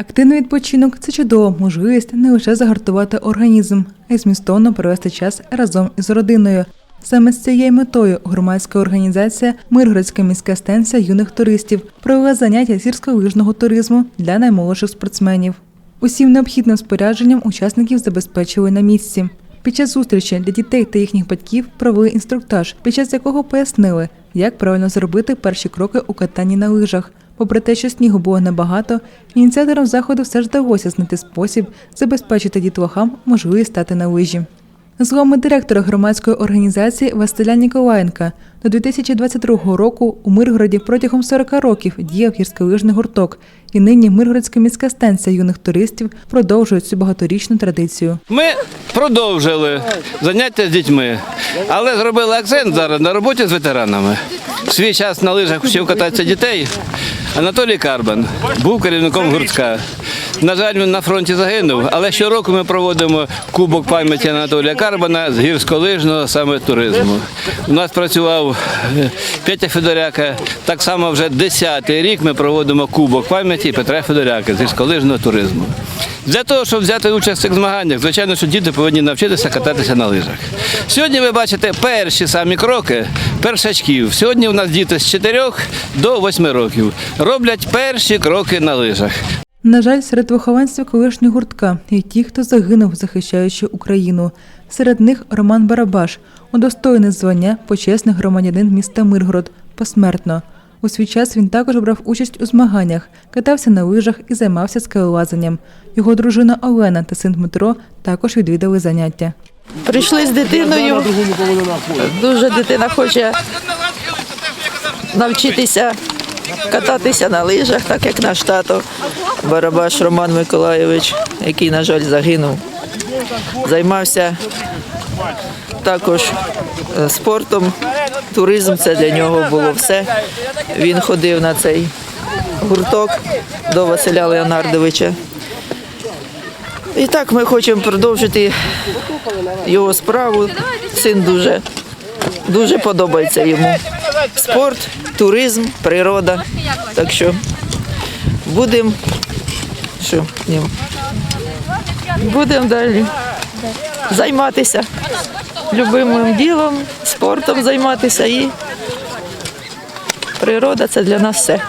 Активний відпочинок це чудова можливість не лише загартувати організм, а й змістовно провести час разом із родиною. Саме з цією метою громадська організація Миргородська міська станція юних туристів провела заняття з гірськолижного туризму для наймолодших спортсменів. Усім необхідним спорядженням учасників забезпечили на місці. Під час зустрічі для дітей та їхніх батьків провели інструктаж, під час якого пояснили, як правильно зробити перші кроки у катанні на лижах. Попри те, що снігу було небагато, ініціаторам заходу все ж вдалося знайти спосіб забезпечити дітлахам можливість стати на лижі. Словами директора громадської організації Василя Ніколаєнка, до 2022 року у Миргороді протягом 40 років діяв гірськолижний гурток, і нині Миргородська міська станція юних туристів продовжує цю багаторічну традицію. Ми продовжили заняття з дітьми, але зробили акцент зараз на роботі з ветеранами. В свій час на лижах вчив кататися дітей. Анатолій Карбан був керівником гуртка. На жаль, він на фронті загинув, але щороку ми проводимо кубок пам'яті Анатолія Карбана з гірськолижного саме туризму. У нас працював е, Петя Федоряка. Так само вже 10-й рік ми проводимо кубок пам'яті Петра Федоряка з гірськолижного туризму. Для того, щоб взяти участь в цих змаганнях, звичайно, що діти повинні навчитися кататися на лижах. Сьогодні ви бачите перші самі кроки першачків. Сьогодні у нас діти з 4 до 8 років роблять перші кроки на лижах. На жаль, серед вихованців колишнього гуртка є ті, хто загинув, захищаючи Україну. Серед них Роман Барабаш, удостоєний звання почесний громадянин міста Миргород, посмертно. У свій час він також брав участь у змаганнях, катався на лижах і займався скелелазанням. Його дружина Олена та син Дмитро також відвідали заняття. Прийшли з дитиною. Дуже дитина хоче навчитися кататися на лижах, так як наш тато Барабаш Роман Миколайович, який, на жаль, загинув. Займався також е, спортом, туризм це для нього було все. Він ходив на цей гурток до Василя Леонардовича. І так ми хочемо продовжити його справу. Син дуже, дуже подобається йому. Спорт, туризм, природа. Так що будемо що, ні, будемо далі займатися любимим ділом, спортом займатися і природа це для нас все.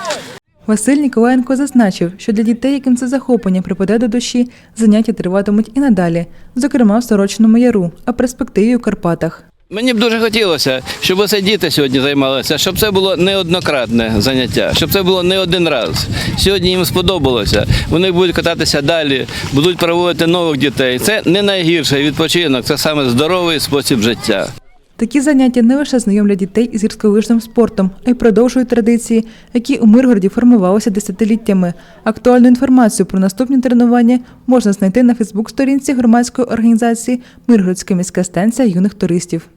Василь Ніколаєнко зазначив, що для дітей, яким це захоплення припаде до душі, заняття триватимуть і надалі, зокрема в Сорочному яру, а перспективі у Карпатах. Мені б дуже хотілося, щоб оце діти сьогодні займалися, щоб це було неоднократне заняття, щоб це було не один раз. Сьогодні їм сподобалося. Вони будуть кататися далі, будуть проводити нових дітей. Це не найгірший відпочинок, це саме здоровий спосіб життя. Такі заняття не лише знайомлять дітей із гірськолижним спортом, а й продовжують традиції, які у Миргороді формувалися десятиліттями. Актуальну інформацію про наступні тренування можна знайти на Фейсбук-сторінці громадської організації Миргородська міська станція юних туристів.